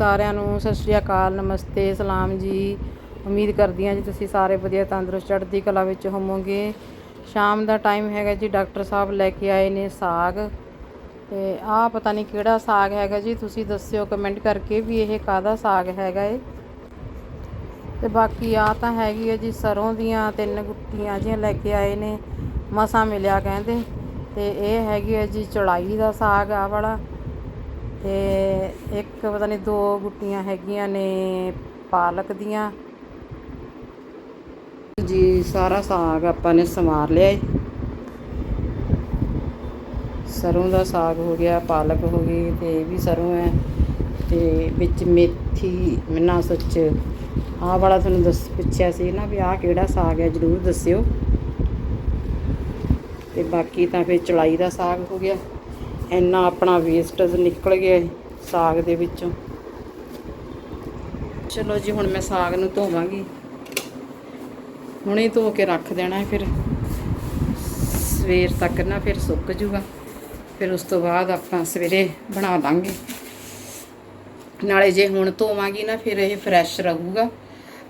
ਸਾਰਿਆਂ ਨੂੰ ਸਤਿ ਸ਼੍ਰੀ ਅਕਾਲ, ਨਮਸਤੇ, ਸਲਾਮ ਜੀ। ਉਮੀਦ ਕਰਦੀ ਹਾਂ ਜੀ ਤੁਸੀਂ ਸਾਰੇ ਵਧੀਆ, ਤੰਦਰੁਸਤ, ਚੜ੍ਹਦੀ ਕਲਾ ਵਿੱਚ ਹੋਵੋਗੇ। ਸ਼ਾਮ ਦਾ ਟਾਈਮ ਹੈਗਾ ਜੀ, ਡਾਕਟਰ ਸਾਹਿਬ ਲੈ ਕੇ ਆਏ ਨੇ ਸਾਗ। ਤੇ ਆਹ ਪਤਾ ਨਹੀਂ ਕਿਹੜਾ ਸਾਗ ਹੈਗਾ ਜੀ, ਤੁਸੀਂ ਦੱਸਿਓ, ਕਮੈਂਟ ਕਰਕੇ ਵੀ ਇਹ ਕਾਹਦਾ ਸਾਗ ਹੈਗਾ ਏ। ਤੇ ਬਾਕੀ ਆ ਤਾਂ ਹੈਗੀ ਹੈ ਜੀ, ਸਰੋਂ ਦੀਆਂ ਤਿੰਨ ਗੁੱਟੀਆਂ ਜਿਹੀਆਂ ਲੈ ਕੇ ਆਏ ਨੇ, ਮਸਾਂ ਮਿਲਿਆ ਕਹਿੰਦੇ। ਤੇ ਇਹ ਹੈਗੀ ਹੈ ਜੀ, ਚੌਲਾਈ ਦਾ ਸਾਗ ਆ ਵਾਲਾ। ਤੇ ਇੱਕ ਪਤਾ ਨਹੀਂ ਦੋ ਗੁੱਟੀਆਂ ਹੈਗੀਆਂ ਨੇ ਪਾਲਕ ਦੀਆਂ। ਜੀ, ਸਾਰਾ ਸਾਗ ਆਪਾਂ ਨੇ ਸਮਾਰ ਲਿਆ ਏ। ਸਰੋਂ ਦਾ ਸਾਗ ਹੋ ਗਿਆ, ਪਾਲਕ ਹੋ ਗਈ ਤੇ ਇਹ ਵੀ ਸਰੋਂ ਹੈ ਤੇ ਵਿੱਚ ਮੇਥੀ ਮੈਨਾਂ ਸੱਚ ਆਹ ਵਾਲਾ ਤੁਹਾਨੂੰ ਦੱਸ, ਪੁੱਛਿਆ ਸੀ ਨਾ ਵੀ ਆਹ ਕਿਹੜਾ ਸਾਗ ਹੈ, ਜਰੂਰ ਦੱਸਿਓ। ਤੇ ਬਾਕੀ ਤਾਂ ਫਿਰ ਚੜਾਈ ਦਾ ਸਾਗ ਹੋ ਗਿਆ। ਇੰਨਾ ਆਪਣਾ ਵੇਸਟੇਜ ਨਿਕਲ ਗਿਆ ਏ ਸਾਗ ਦੇ ਵਿੱਚੋਂ। ਚਲੋ ਜੀ, ਹੁਣ ਮੈਂ ਸਾਗ ਨੂੰ ਧੋਵਾਂਗੀ। ਹੁਣੇ ਧੋ ਕੇ ਰੱਖ ਦੇਣਾ ਹੈ ਫਿਰ। ਸਵੇਰ ਤੱਕ ਨਾ ਫਿਰ ਸੁੱਕ ਜੂਗਾ। ਫਿਰ ਉਸ ਤੋਂ ਬਾਅਦ ਆਪਾਂ ਸਵੇਰੇ ਬਣਾ ਦਾਂਗੇ। ਨਾਲੇ ਜੇ ਹੁਣ ਧੋਵਾਂਗੀ ਨਾ ਫਿਰ ਇਹ ਫਰੈਸ਼ ਰਹੂਗਾ।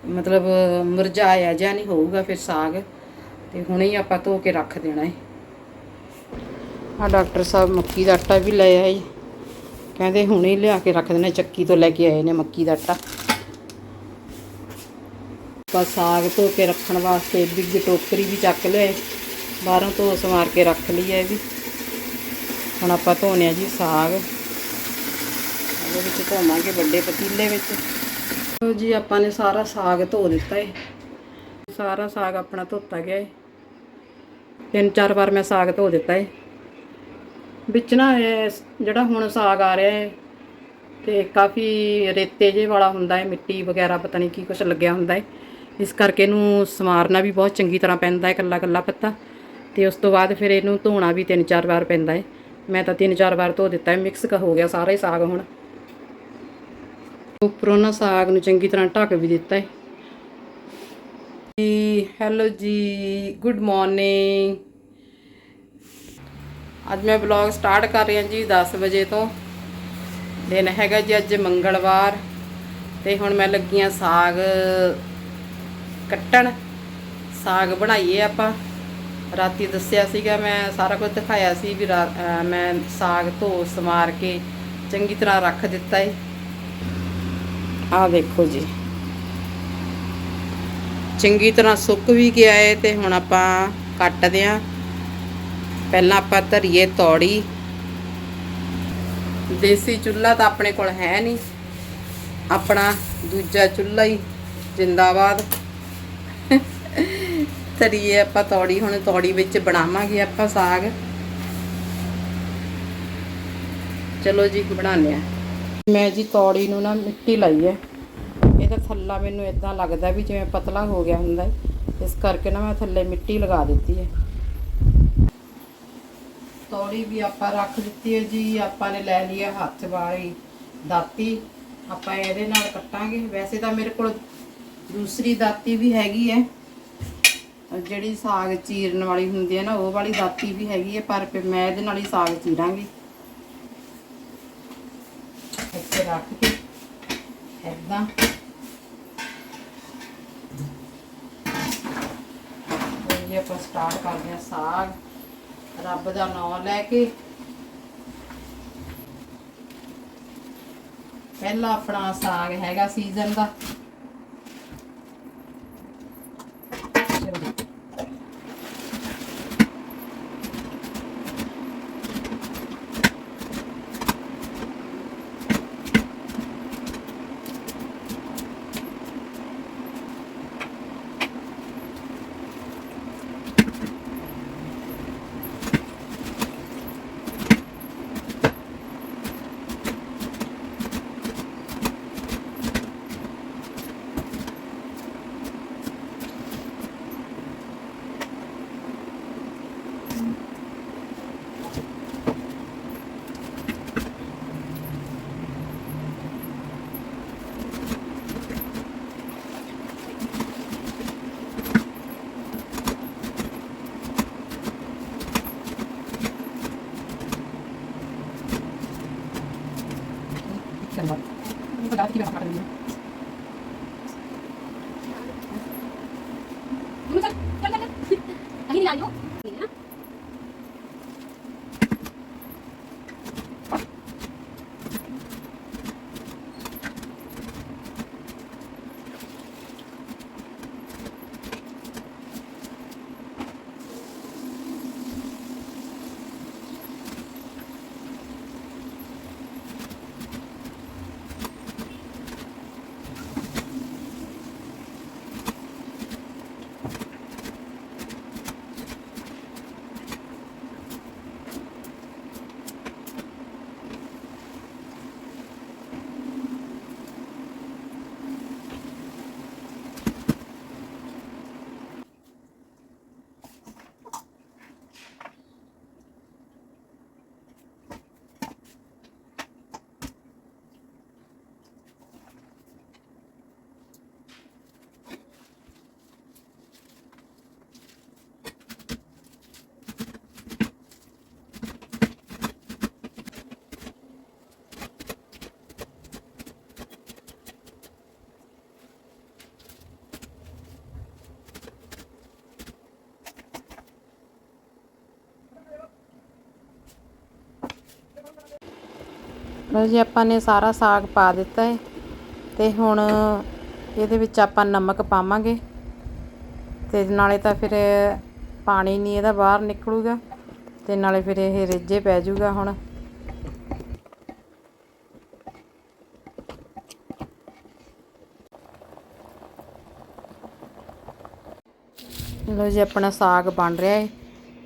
ਮਤਲਬ ਮੁਰਝਾਇਆ ਜਿਹਾ ਨਹੀਂ ਹੋਊਗਾ ਫਿਰ ਸਾਗ। ਤੇ ਹੁਣੇ ਹੀ ਆਪਾਂ ਧੋ ਕੇ ਰੱਖ ਦੇਣਾ ਹੈ। ਆ ਡਾਕਟਰ ਸਾਹਿਬ ਮੱਕੀ ਦਾ ਆਟਾ ਵੀ ਲੈ ਆਏ। ਕਹਿੰਦੇ ਹੁਣੇ ਲਿਆ ਕੇ ਰੱਖ ਦੇਣਾ, ਚੱਕੀ ਤੋਂ ਲੈ ਕੇ ਆਏ ਨੇ ਮੱਕੀ ਦਾ ਆਟਾ। ਬਸ ਸਾਗ ਧੋ ਕੇ ਰੱਖਣ ਵਾਸਤੇ ਬਿੱਗ ਟੋਕਰੀ ਵੀ ਚੱਕ ਲਿਆਏ ਬਾਹਰੋਂ ਧੋ ਸਮਾਰ ਕੇ ਰੱਖ ਲਈ ਹੈ ਇਹ ਵੀ। ਹੁਣ ਆਪਾਂ ਧੋਨੇ ਆ ਜੀ ਸਾਗ। ਇਹਦੇ ਵਿੱਚ ਧੋਵਾਂਗੇ ਵੱਡੇ ਪਤੀਲੇ ਵਿੱਚ। ਲਓ ਜੀ, ਆਪਾਂ ਨੇ ਸਾਰਾ ਸਾਗ ਧੋ ਦਿੱਤਾ ਹੈ ਸਾਰਾ ਸਾਗ ਆਪਣਾ ਧੋਤਾ ਗਿਆ ਹੈ ਤਿੰਨ ਚਾਰ ਵਾਰ ਮੈਂ ਸਾਗ ਧੋ ਦਿੱਤਾ ਹੈ ਵਿੱਚ ਨਾ ਇਹ ਜਿਹੜਾ ਹੁਣ ਸਾਗ ਆ ਰਿਹਾ ਹੈ ਤੇ ਕਾਫੀ ਰੇਤੇ ਜੇ ਵਾਲਾ ਹੁੰਦਾ ਹੈ ਮਿੱਟੀ ਵਗੈਰਾ ਪਤਾ ਨਹੀਂ ਕੀ ਕੁਝ ਲੱਗਿਆ ਹੁੰਦਾ ਹੈ ਇਸ ਕਰਕੇ ਇਹਨੂੰ ਸਮਾਰਨਾ ਵੀ ਬਹੁਤ ਚੰਗੀ ਤਰ੍ਹਾਂ ਪੈਂਦਾ ਹੈ ਕੱਲਾ ਕੱਲਾ ਪੱਤਾ। ਤੇ ਉਸ ਤੋਂ ਬਾਅਦ ਫਿਰ ਇਹਨੂੰ ਧੋਣਾ ਵੀ ਤਿੰਨ ਚਾਰ ਵਾਰ ਪੈਂਦਾ ਹੈ ਮੈਂ ਤਾਂ ਤਿੰਨ ਚਾਰ ਵਾਰ ਧੋ ਦਿੱਤਾ ਹੈ ਮਿਕਸ ਹੋ ਗਿਆ ਸਾਰਾ ਹੀ ਸਾਗ ਹੁਣ। ਉੱਪਰੋਂ ਨਾ ਸਾਗ ਨੂੰ ਚੰਗੀ ਤਰ੍ਹਾਂ ਢੱਕ ਵੀ ਦਿੱਤਾ ਹੈ ਜੀ, ਹੈਲੋ ਜੀ, ਗੁੱਡ ਮਾਰਨਿੰਗ। ਅੱਜ ਮੈਂ ਵਲੌਗ ਸਟਾਰਟ ਕਰ ਰਹੀ ਹਾਂ ਜੀ 10 ਵਜੇ ਤੋਂ। ਦਿਨ ਹੈਗਾ ਜੀ ਅੱਜ ਮੰਗਲਵਾਰ ਤੇ ਹੁਣ ਮੈਂ ਲੱਗੀ ਹਾਂ ਸਾਗ ਕੱਟਣ। ਸਾਗ ਬਣਾਈਏ ਆਪਾਂ। ਰਾਤੀ ਦੱਸਿਆ ਸੀਗਾ, ਮੈਂ ਸਾਰਾ ਕੁਝ ਦਿਖਾਇਆ ਸੀ ਵੀ ਰਾ- ਮੈਂ ਸਾਗ ਧੋ ਸਮਾਰ ਕੇ ਚੰਗੀ ਤਰ੍ਹਾਂ ਰੱਖ ਦਿੱਤਾ ਏ। ਆਹ ਦੇਖੋ ਜੀ। ਚੰਗੀ ਤਰ੍ਹਾਂ ਸੁੱਕ ਵੀ ਗਿਆ ਏ ਤੇ ਹੁਣ ਆਪਾਂ ਕੱਟਦੇ ਆਂ ਪਹਿਲਾਂ ਆਪਾਂ ਧਰੀਏ ਤੌੜੀ। ਦੇਸੀ ਚੁੱਲ੍ਹਾ ਤਾਂ ਆਪਣੇ ਕੋਲ ਹੈ ਨਹੀਂ। ਆਪਣਾ ਦੂਜਾ ਚੁੱਲ੍ਹਾ ਹੀ, ਜਿੰਦਾਬਾਦ। ਧਰੀਏ ਆਪਾਂ ਤੌੜੀ, ਹੁਣ ਤੌੜੀ ਵਿੱਚ ਬਣਾਵਾਂਗੇ ਆਪਾਂ ਸਾਗ। ਚਲੋ ਜੀ, ਬਣਾਉਂਦੇ ਆ ਮੈਂ ਜੀ ਤੌੜੀ ਨੂੰ ਨਾ ਮਿੱਟੀ ਲਾਈ ਹੈ। ਇਹਦਾ ਥੱਲਾ ਮੈਨੂੰ ਇਦਾਂ ਲੱਗਦਾ ਵੀ ਜਿਵੇਂ ਪਤਲਾ ਹੋ ਗਿਆ ਹੁੰਦਾ ਹੈ। ਇਸ ਕਰਕੇ ਨਾ ਮੈਂ ਥੱਲੇ ਮਿੱਟੀ ਲਗਾ ਦਿੱਤੀ ਹੈ। ਤੌੜੀ ਵੀ ਆਪਾਂ ਰੱਖ ਦਿੱਤੀ ਹੈ ਜੀ, ਆਪਾਂ ਨੇ ਲੈ ਲਈ ਲਿਆ ਹੱਥ ਵਾਲੀ ਦਾਤੀ, ਆਪਾਂ ਇਹਦੇ ਨਾਲ ਕੱਟਾਂਗੇ। ਵੈਸੇ ਤਾਂ ਮੇਰੇ ਕੋਲ ਦੂਸਰੀ ਦਾਤੀ ਵੀ ਹੈਗੀ ਹੈ। ਜਿਹੜੀ ਸਾਗ ਚੀਰਨ ਵਾਲੀ ਹੁੰਦੀ ਹੈ ਨਾ, ਉਹ ਵਾਲੀ ਦਾਤੀ ਵੀ ਹੈਗੀ ਹੈ, ਪਰ ਮੈਂ ਇਹਦੇ ਨਾਲ ਹੀ ਸਾਗ ਚੀਰਾਂਗੀ। ਇੱਥੇ ਰੱਖ ਕੇ ਏਦਾਂ। ਇਹ ਆਪਾਂ ਸਟਾਰਟ ਕਰਦੇ ਹਾਂ ਸਾਗ। ਰੱਬ ਦਾ ਨਾਮ ਲੈ ਕੇ। ਪਹਿਲਾ ਆਪਣਾ ਸਾਗ ਹੈਗਾ ਸੀਜ਼ਨ ਦਾ। ਲਓ ਜੀ, ਆਪਾਂ ਨੇ ਸਾਰਾ ਸਾਗ ਪਾ ਦਿੱਤਾ ਹੈ ਤੇ ਹੁਣ ਇਹਦੇ ਵਿੱਚ ਆਪਾਂ ਨਮਕ ਪਾਵਾਂਗੇ ਤੇ ਨਾਲੇ ਤਾਂ ਫਿਰ ਪਾਣੀ ਨਹੀਂ ਇਹਦਾ ਬਾਹਰ ਨਿਕਲੂਗਾ ਤੇ ਨਾਲੇ ਫਿਰ ਇਹ ਰਿੱਝੇ ਪੈ ਜਾਊਗਾ ਹੁਣ। ਲਓ ਜੀ, ਆਪਣਾ ਸਾਗ ਬਣ ਰਿਹਾ ਹੈ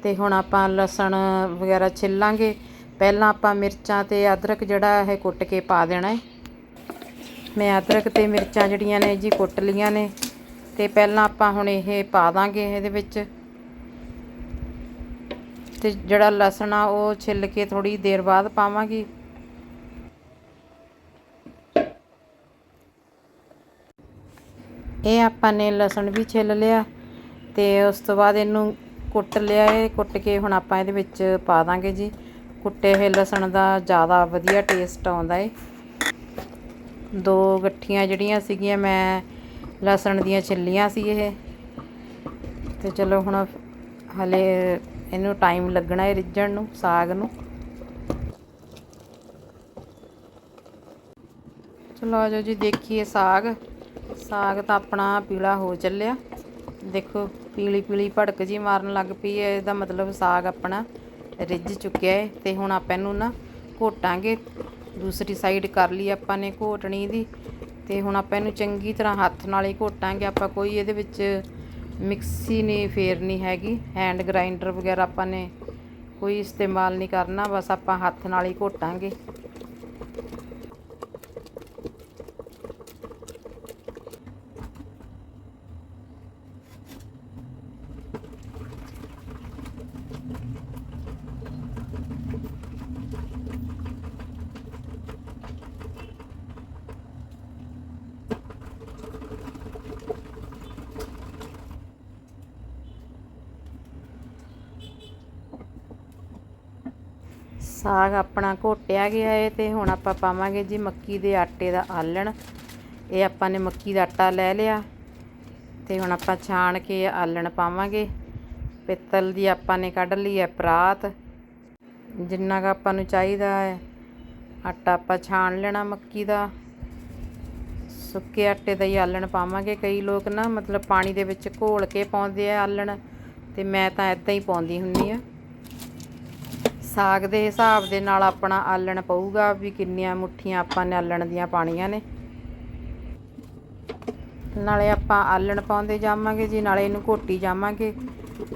ਤੇ ਹੁਣ ਆਪਾਂ ਲਸਣ ਵਗੈਰਾ ਛਿੱਲਾਂਗੇ ਪਹਿਲਾਂ ਆਪਾਂ ਮਿਰਚਾਂ ਤੇ ਅਦਰਕ ਜਿਹੜਾ ਇਹ ਕੁੱਟ ਕੇ ਪਾ ਦੇਣਾ ਹੈ। ਮੈਂ ਅਦਰਕ ਤੇ ਮਿਰਚਾਂ ਜਿਹੜੀਆਂ ਨੇ ਜੀ ਕੁੱਟ ਲੀਆਂ ਨੇ ਤੇ ਪਹਿਲਾਂ ਆਪਾਂ ਹੁਣ ਇਹ ਪਾ ਦਾਂਗੇ ਇਹਦੇ ਵਿੱਚ। ਤੇ ਜਿਹੜਾ ਲਸਣ ਆ ਉਹ ਛਿੱਲ ਕੇ ਥੋੜੀ ਦੇਰ ਬਾਅਦ ਪਾਵਾਂਗੀ। ਇਹ ਆਪਾਂ ਨੇ ਲਸਣ ਵੀ ਛਿੱਲ ਲਿਆ ਤੇ ਉਸ ਤੋਂ ਬਾਅਦ ਇਹਨੂੰ ਕੁੱਟ ਲਿਆ ਇਹ, ਕੁੱਟ ਕੇ ਹੁਣ ਆਪਾਂ ਇਹਦੇ ਵਿੱਚ ਪਾ ਦਾਂਗੇ ਜੀ। ਕੁੱਟੇ ਹੋਏ ਲਸਣ ਦਾ ਜ਼ਿਆਦਾ ਵਧੀਆ ਟੇਸਟ ਆਉਂਦਾ ਏ। ਦੋ ਗੱਠੀਆਂ ਜਿਹੜੀਆਂ ਸੀਗੀਆਂ, ਮੈਂ ਲਸਣ ਦੀਆਂ ਛਿੱਲੀਆਂ ਸੀ ਇਹ। ਤੇ ਚਲੋ ਹੁਣ ਹਲੇ ਇਹਨੂੰ ਟਾਈਮ ਲੱਗਣਾ ਹੈ ਰਿੱਝਣ ਨੂੰ, ਸਾਗ ਨੂੰ। ਚਲੋ ਆਜੋ ਜੀ, ਦੇਖੀਏ ਸਾਗ। ਸਾਗ ਤਾਂ ਆਪਣਾ ਪੀਲਾ ਹੋ ਚੱਲਿਆ। ਦੇਖੋ ਪੀਲੀ ਪੀਲੀ ਭੜਕ ਜੀ ਮਾਰਨ ਲੱਗ ਪਈ ਹੈ ਇਹਦਾ ਮਤਲਬ ਸਾਗ ਆਪਣਾ। ਰਿੱਝ ਚੁੱਕਿਆ ਹੈ ਤੇ ਹੁਣ ਆਪਾਂ ਇਹਨੂੰ ਨਾ ਘੋਟਾਂਗੇ। ਦੂਸਰੀ ਸਾਈਡ ਕਰ ਲਈ ਆਪਾਂ ਨੇ ਘੋਟਣੀ ਦੀ ਤੇ ਹੁਣ ਆਪਾਂ ਇਹਨੂੰ ਚੰਗੀ ਤਰ੍ਹਾਂ ਹੱਥ ਨਾਲ ਹੀ ਘੋਟਾਂਗੇ। ਆਪਾਂ ਕੋਈ ਇਹਦੇ ਵਿੱਚ ਮਿਕਸੀ ਨਹੀਂ ਫੇਰਨੀ ਹੈਗੀ। ਹੈਂਡ ਗ੍ਰਾਈਂਡਰ ਵਗੈਰਾ ਆਪਾਂ ਨੇ ਕੋਈ ਇਸਤੇਮਾਲ ਨਹੀਂ ਕਰਨਾ, ਬਸ ਆਪਾਂ ਹੱਥ ਨਾਲ ਹੀ ਘੋਟਾਂਗੇ। ਸਾਗ ਆਪਣਾ ਘੋਟਿਆ ਗਿਆ ਏ ਤੇ ਹੁਣ ਆਪਾਂ ਪਾਵਾਂਗੇ ਜੀ ਮੱਕੀ ਦੇ ਆਟੇ ਦਾ ਆਲਣ। ਇਹ ਆਪਾਂ ਨੇ ਮੱਕੀ ਦਾ ਆਟਾ ਲੈ ਲਿਆ ਤੇ ਹੁਣ ਆਪਾਂ ਛਾਣ ਕੇ ਆਲਣ ਪਾਵਾਂਗੇ। ਪਿੱਤਲ ਦੀ ਆਪਾਂ ਨੇ ਕੱਢ ਲਈ ਹੈ ਪਰਾਤ। ਜਿੰਨਾ ਕੁ ਆਪਾਂ ਨੂੰ ਚਾਹੀਦਾ ਹੈ, ਆਟਾ ਆਪਾਂ ਛਾਣ ਲੈਣਾ ਮੱਕੀ ਦਾ। ਸੁੱਕੇ ਆਟੇ ਦਾ ਹੀ ਆਲਣ ਪਾਵਾਂਗੇ। ਕਈ ਲੋਕ ਨਾ ਮਤਲਬ ਪਾਣੀ ਦੇ ਵਿੱਚ ਘੋਲ ਕੇ ਪਾਉਂਦੇ ਆ ਆਲਣ ਤੇ ਮੈਂ ਤਾਂ ਇਦਾਂ ਹੀ ਪਾਉਂਦੀ ਹੁੰਨੀ ਆ। ਸਾਗ ਦੇ ਹਿਸਾਬ ਦੇ ਨਾਲ ਆਪਣਾ ਆਲਣ ਪਊਗਾ ਵੀ ਕਿੰਨੀਆਂ ਮੁੱਠੀਆਂ ਆਪਾਂ ਨੇ ਆਲਣ ਦੀਆਂ ਪਾਣੀਆਂ ਨੇ। ਨਾਲੇ ਆਪਾਂ ਆਲਣ ਪਾਉਂਦੇ ਜਾਵਾਂਗੇ ਜੀ, ਨਾਲੇ ਇਹਨੂੰ ਘੋਟੀ ਜਾਵਾਂਗੇ।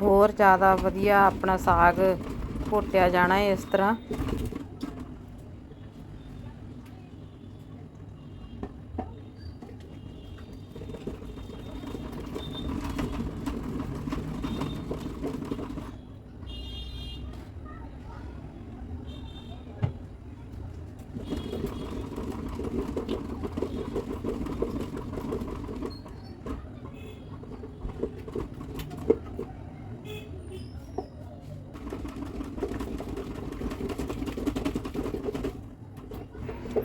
ਹੋਰ ਜ਼ਿਆਦਾ ਵਧੀਆ ਆਪਣਾ ਸਾਗ ਘੋਟਿਆ ਜਾਣਾ ਇਸ ਤਰ੍ਹਾਂ।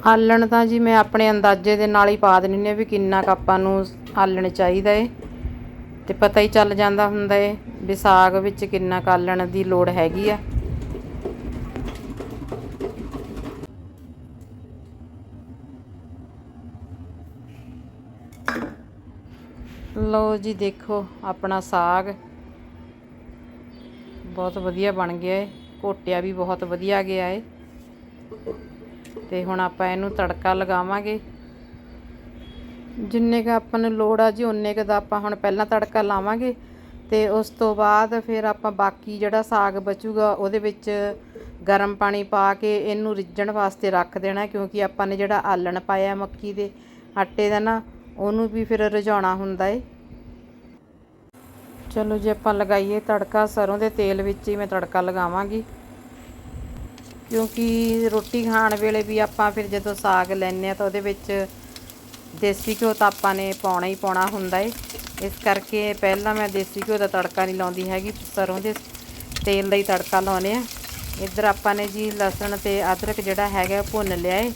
ਆਲਣ ਤਾਂ ਜੀ ਮੈਂ ਆਪਣੇ ਅੰਦਾਜ਼ੇ ਦੇ ਨਾਲ ਹੀ ਪਾ ਦਿੰਦੀ ਹੁੰਦੀ ਹਾਂ ਵੀ ਕਿੰਨਾ ਕੁ ਆਪਾਂ ਨੂੰ ਆਲਣ ਚਾਹੀਦਾ ਏ। ਤੇ ਪਤਾ ਹੀ ਚੱਲ ਜਾਂਦਾ ਹੁੰਦਾ ਏ ਵੀ ਸਾਗ ਵਿੱਚ ਕਿੰਨਾ ਕੁ ਆਲਣ ਦੀ ਲੋੜ ਹੈਗੀ ਆ। ਲਓ ਜੀ ਦੇਖੋ ਆਪਣਾ ਸਾਗ। ਬਹੁਤ ਵਧੀਆ ਬਣ ਗਿਆ ਏ। ਘੋਟਿਆ ਵੀ ਬਹੁਤ ਵਧੀਆ ਗਿਆ ਏ। ਤੇ ਹੁਣ ਆਪਾਂ ਇਹਨੂੰ ਤੜਕਾ ਲਗਾਵਾਂਗੇ। ਜਿੰਨੇ ਕ ਆਪਾਂ ਨੂੰ ਲੋੜ ਆ ਜੀ ਉਨੇ ਕ ਦਾ ਆਪਾਂ ਹੁਣ ਪਹਿਲਾਂ ਤੜਕਾ ਲਾਵਾਂਗੇ। ਤੇ ਉਸ ਤੋਂ ਬਾਅਦ ਫਿਰ ਆਪਾਂ ਬਾਕੀ ਜਿਹੜਾ ਸਾਗ ਬਚੂਗਾ, ਉਹਦੇ ਵਿੱਚ ਗਰਮ ਪਾਣੀ ਪਾ ਕੇ ਇਹਨੂੰ ਰਿੱਝਣ ਵਾਸਤੇ ਰੱਖ ਦੇਣਾ, ਕਿਉਂਕਿ ਆਪਾਂ ਨੇ ਜਿਹੜਾ ਆਲਣ ਪਾਇਆ ਮੱਕੀ ਦੇ ਆਟੇ ਦਾ ਨਾ, ਉਹਨੂੰ ਵੀ ਫਿਰ ਰਝਾਉਣਾ ਹੁੰਦਾ ਏ। ਚਲੋ ਜੀ, ਆਪਾਂ ਲਗਾਈਏ ਤੜਕਾ। ਸਰੋਂ ਦੇ ਤੇਲ ਵਿੱਚ ਹੀ ਮੈਂ ਤੜਕਾ ਲਗਾਵਾਂਗੀ। ਕਿਉਂਕਿ ਰੋਟੀ ਖਾਣ ਵੇਲੇ ਵੀ ਆਪਾਂ ਫਿਰ ਜਦੋਂ ਸਾਗ ਲੈਂਦੇ ਆ ਤਾਂ ਉਹਦੇ ਵਿੱਚ ਦੇਸੀ ਘਿਓ ਤਾਂ ਆਪਾਂ ਨੇ ਪਾਉਣਾ ਹੀ ਪਾਉਣਾ ਹੁੰਦਾ ਏ। ਇਸ ਕਰਕੇ ਪਹਿਲਾਂ ਮੈਂ ਦੇਸੀ ਘਿਓ ਦਾ ਤੜਕਾ ਨਹੀਂ ਲਾਉਂਦੀ ਹੈਗੀ, ਸਰੋਂ ਦੇ ਤੇਲ ਦਾ ਹੀ ਤੜਕਾ ਲਾਉਨੇ ਆ ਇੱਧਰ ਆਪਾਂ ਨੇ ਜੀ ਲਸਣ ਤੇ ਅਦਰਕ ਜਿਹੜਾ ਹੈਗਾ ਭੁੰਨ ਲਿਆ ਏ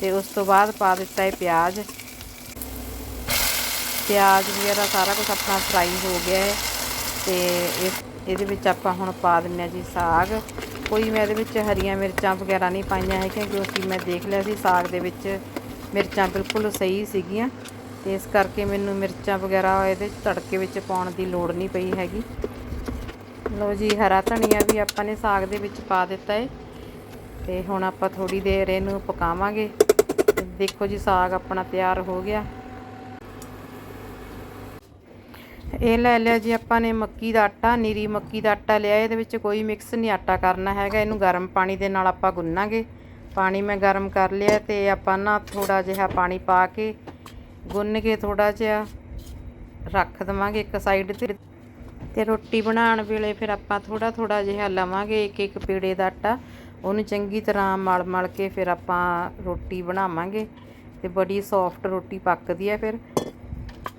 ਤੇ ਉਸ ਤੋਂ ਬਾਅਦ ਪਾ ਦਿੱਤਾ ਏ ਪਿਆਜ਼। ਪਿਆਜ਼ ਵਗੈਰਾ ਸਾਰਾ ਕੁਝ ਆਪਣਾ ਫਰਾਈ ਹੋ ਗਿਆ ਹੈ ਤੇ ਇਸ ਇਹਦੇ ਵਿੱਚ ਆਪਾਂ ਹੁਣ ਪਾ ਦਿੰਨੇ ਆ ਜੀ ਸਾਗ। ਕੋਈ ਮੈਂ ਇਹਦੇ ਵਿੱਚ ਹਰੀਆਂ ਮਿਰਚਾਂ ਵਗੈਰਾ ਨਹੀਂ ਪਾਈਆਂ ਹੈਗੀਆਂ, ਕਿਉਂਕਿ ਮੈਂ ਦੇਖ ਲਿਆ ਸੀ ਸਾਗ ਦੇ ਵਿੱਚ ਮਿਰਚਾਂ ਬਿਲਕੁਲ ਸਹੀ ਸੀਗੀਆਂ ਤੇ ਇਸ ਕਰਕੇ ਮੈਨੂੰ ਮਿਰਚਾਂ ਵਗੈਰਾ ਇਹਦੇ ਤੜਕੇ ਵਿੱਚ ਪਾਉਣ ਦੀ ਲੋੜ ਨਹੀਂ ਪਈ ਹੈਗੀ। ਲਓ ਜੀ, ਹਰਾ ਧਨੀਆ ਵੀ ਆਪਾਂ ਨੇ ਸਾਗ ਦੇ ਵਿੱਚ ਪਾ ਦਿੱਤਾ ਹੈ ਤੇ ਹੁਣ ਆਪਾਂ ਥੋੜੀ ਦੇਰ ਇਹਨੂੰ ਪਕਾਵਾਂਗੇ। ਦੇਖੋ ਜੀ, ਸਾਗ ਆਪਣਾ ਤਿਆਰ ਹੋ ਗਿਆ। ਇਹ ਲੈ ਲਿਆ ਜੀ ਆਪਾਂ ਨੇ ਮੱਕੀ ਦਾ ਆਟਾ, ਨੀਰੀ ਮੱਕੀ ਦਾ ਆਟਾ ਲਿਆ, ਇਹਦੇ ਵਿੱਚ ਕੋਈ ਮਿਕਸ ਨਹੀਂ ਆਟਾ ਕਰਨਾ ਹੈਗਾ, ਇਹਨੂੰ ਗਰਮ ਪਾਣੀ ਦੇ ਨਾਲ ਆਪਾਂ ਗੁੰਨਾਂਗੇ। ਪਾਣੀ ਮੈਂ ਗਰਮ ਕਰ ਲਿਆ ਤੇ ਆਪਾਂ ਨਾ ਥੋੜਾ ਜਿਹਾ ਪਾਣੀ ਪਾ ਕੇ ਗੁੰਨ ਕੇ ਥੋੜਾ ਜਿਹਾ ਰੱਖ ਦਵਾਂਗੇ ਇੱਕ ਸਾਈਡ ਤੇ ਤੇ ਰੋਟੀ ਬਣਾਉਣ ਵੇਲੇ ਫਿਰ ਆਪਾਂ ਥੋੜਾ ਥੋੜਾ ਜਿਹਾ ਲਵਾਂਗੇ ਇੱਕ ਇੱਕ ਪੇੜੇ ਦਾ ਆਟਾ, ਉਹਨੂੰ ਚੰਗੀ ਤਰ੍ਹਾਂ ਮਲ ਮਲ ਕੇ ਫਿਰ ਆਪਾਂ ਰੋਟੀ ਬਣਾਵਾਂਗੇ ਤੇ ਬੜੀ ਸੌਫਟ ਰੋਟੀ ਪੱਕਦੀ ਹੈ ਫਿਰ।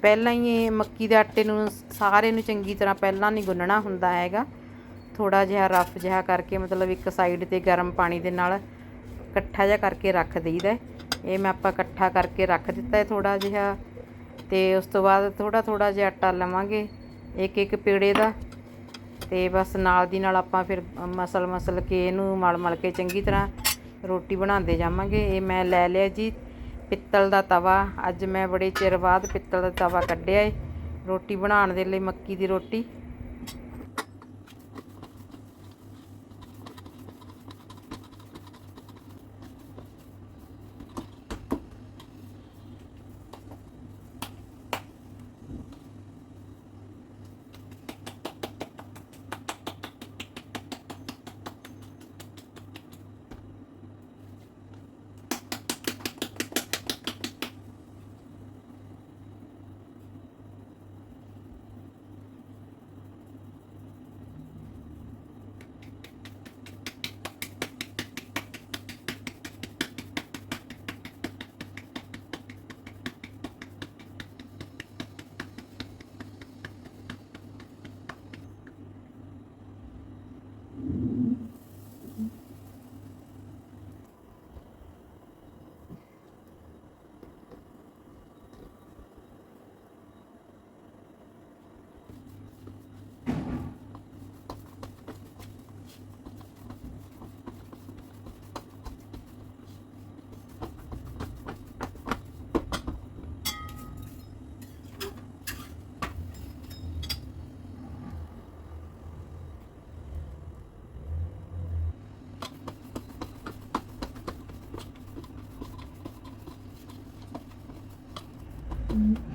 ਪਹਿਲਾਂ ਹੀ ਇਹ ਮੱਕੀ ਦੇ ਆਟੇ ਨੂੰ ਸਾਰੇ ਨੂੰ ਚੰਗੀ ਤਰ੍ਹਾਂ ਪਹਿਲਾਂ ਨਹੀਂ ਗੁੰਨਣਾ ਹੁੰਦਾ ਹੈਗਾ। ਥੋੜਾ ਜਿਹਾ ਰਫ ਜਿਹਾ ਕਰਕੇ ਮਤਲਬ ਇੱਕ ਸਾਈਡ ਤੇ ਗਰਮ ਪਾਣੀ ਦੇ ਨਾਲ ਇਕੱਠਾ ਜਿਹਾ ਕਰਕੇ ਰੱਖ ਦਈਦਾ ਇਹ ਮੈਂ ਆਪਾਂ ਇਕੱਠਾ ਕਰਕੇ ਰੱਖ ਦਿੱਤਾ ਹੈ ਥੋੜਾ ਜਿਹਾ ਤੇ ਉਸ ਤੋਂ ਬਾਅਦ ਥੋੜਾ ਥੋੜਾ ਜਿਹਾ ਆਟਾ ਲਵਾਂਗੇ ਇੱਕ ਇੱਕ ਪੇੜੇ ਦਾ। ਤੇ ਬਸ ਨਾਲ ਦੀ ਨਾਲ ਆਪਾਂ ਫਿਰ ਮਸਲ ਮਸਲ ਕੇ ਇਹਨੂੰ ਮਲ ਮਲ ਕੇ ਚੰਗੀ ਤਰ੍ਹਾਂ ਰੋਟੀ ਬਣਾਉਂਦੇ ਜਾਵਾਂਗੇ। ਇਹ ਮੈਂ ਲੈ ਲਿਆ ਜੀ। ਪਿੱਤਲ ਦਾ ਤਵਾ। ਅੱਜ ਮੈਂ ਬੜੇ ਚਿਰ ਬਾਅਦ ਪਿੱਤਲ ਦਾ ਤਵਾ ਕੱਢਿਆ ਏ। ਰੋਟੀ ਬਣਾਉਣ ਦੇ ਲਈ ਮੱਕੀ ਦੀ ਰੋਟੀ। Mm-hmm.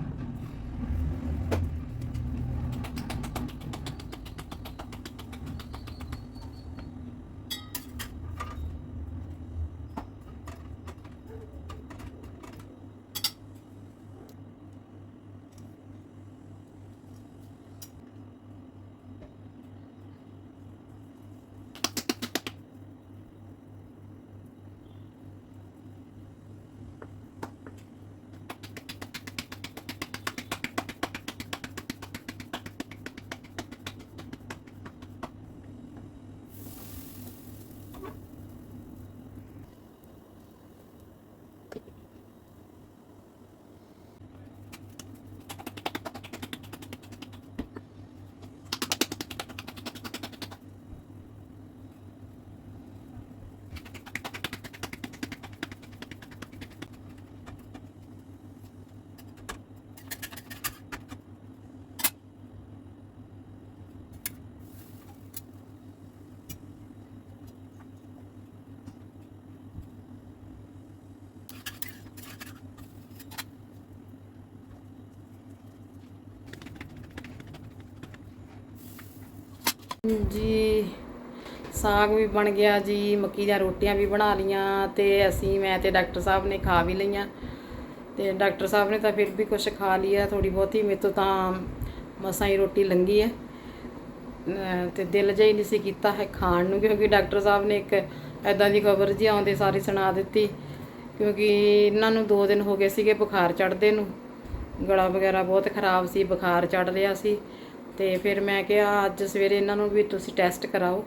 ਜੀ, ਸਾਗ ਵੀ ਬਣ ਗਿਆ ਜੀ, ਮੱਕੀ ਦੀਆਂ ਰੋਟੀਆਂ ਵੀ ਬਣਾ ਲੀਆਂ ਤੇ ਅਸੀਂ, ਮੈਂ ਤੇ ਡਾਕਟਰ ਸਾਹਿਬ ਨੇ ਖਾ ਵੀ ਲਈਆਂ। ਤੇ ਡਾਕਟਰ ਸਾਹਿਬ ਨੇ ਤਾਂ ਫਿਰ ਵੀ ਕੁਝ ਖਾ ਲਿਆ ਥੋੜੀ ਬਹੁਤੀ, ਮੇਰੇ ਤੋਂ ਤਾਂ ਮਸਾਂ ਹੀ ਰੋਟੀ ਲੰਗੀ ਹੈ ਅਹ ਤੇ ਦਿਲ ਜਿਹਾ ਹੀ ਨਹੀਂ ਸੀ ਕੀਤਾ ਹੈ ਖਾਣ ਨੂੰ, ਕਿਉਂਕਿ ਡਾਕਟਰ ਸਾਹਿਬ ਨੇ ਇੱਕ ਐਦਾਂ ਦੀ ਖਬਰ ਜੀ ਆਉਂਦੇ ਸਾਰੀ ਸੁਣਾ ਦਿੱਤੀ, ਕਿਉਂਕਿ ਇਹਨਾਂ ਨੂੰ 2 ਦਿਨ ਹੋ ਗਏ ਸੀਗੇ ਬੁਖਾਰ ਚੜ੍ਹਦੇ ਨੂੰ। ਗਲਾ ਵਗੈਰਾ ਬਹੁਤ ਖਰਾਬ ਸੀ, ਬੁਖਾਰ ਚੜ੍ਹ ਰਿਹਾ ਸੀ। ਤੇ ਫਿਰ ਮੈਂ ਕਿਹਾ ਅੱਜ ਸਵੇਰੇ ਇਹਨਾਂ ਨੂੰ ਵੀ ਤੁਸੀਂ ਟੈਸਟ ਕਰਾਓ।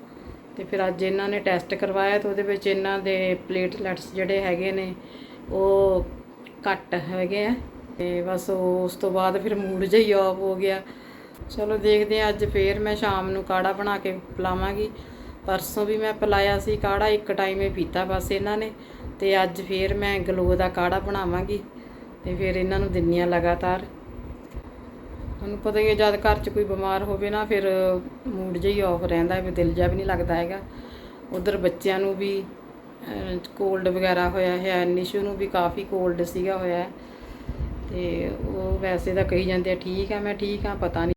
ਤੇ ਫਿਰ ਅੱਜ ਇਹਨਾਂ ਨੇ ਟੈਸਟ ਕਰਵਾਇਆ ਤੇ ਉਹਦੇ ਵਿੱਚ ਇਹਨਾਂ ਦੇ ਪਲੇਟਲੈਟਸ ਜਿਹੜੇ ਹੈਗੇ ਨੇ, ਉਹ ਘੱਟ ਹੈਗੇ ਆ। ਤੇ ਬਸ ਉਹ- ਉਸ ਤੋਂ ਬਾਅਦ ਫਿਰ ਮੂਡ ਜਿਹਾ ਹੀ ਆਫ ਹੋ ਗਿਆ। ਚਲੋ ਦੇਖਦੇ ਹਾਂ, ਅੱਜ ਫੇਰ ਮੈਂ ਸ਼ਾਮ ਨੂੰ ਕਾੜਾ ਬਣਾ ਕੇ ਪਿਲਾਵਾਂਗੀ। ਪਰਸੋਂ ਵੀ ਮੈਂ ਪਿਲਾਇਆ ਸੀ ਕਾੜਾ, ਇੱਕ ਟਾਈਮ ਹੀ ਪੀਤਾ ਬਸ ਇਹਨਾਂ ਨੇ। ਤੇ ਅੱਜ ਫੇਰ ਮੈਂ ਗਲੋ ਦਾ ਕਾੜਾ ਬਣਾਵਾਂਗੀ। ਤੇ ਫਿਰ ਇਹਨਾਂ ਨੂੰ ਦਿੰਨੀ ਆ ਲਗਾਤਾਰ। ਤੁਹਾਨੂੰ ਪਤਾ ਹੀ ਹੈ ਜਦ ਘਰ 'ਚ ਕੋਈ ਬਿਮਾਰ ਹੋਵੇ ਨਾ, ਫਿਰ ਮੂਡ ਜਿਹਾ ਹੀ ਆਫ ਰਹਿੰਦਾ ਹੈ ਵੀ ਦਿਲ ਜਿਹਾ ਵੀ ਨਹੀਂ ਲੱਗਦਾ ਹੈਗਾ ਉਧਰ ਬੱਚਿਆਂ ਨੂੰ ਵੀ ਕੋਲਡ ਵਗੈਰਾ ਹੋਇਆ ਹੈ ਨਿਸ਼ੂ ਨੂੰ ਵੀ ਕਾਫੀ ਕੋਲਡ ਸੀਗਾ ਹੋਇਆ ਹੈ। ਤੇ ਉਹ ਵੈਸੇ ਤਾਂ ਕਹੀ ਜਾਂਦੇ ਆ, ਠੀਕ ਆ, ਮੈਂ ਠੀਕ ਆ, ਪਤਾ ਨਹੀਂ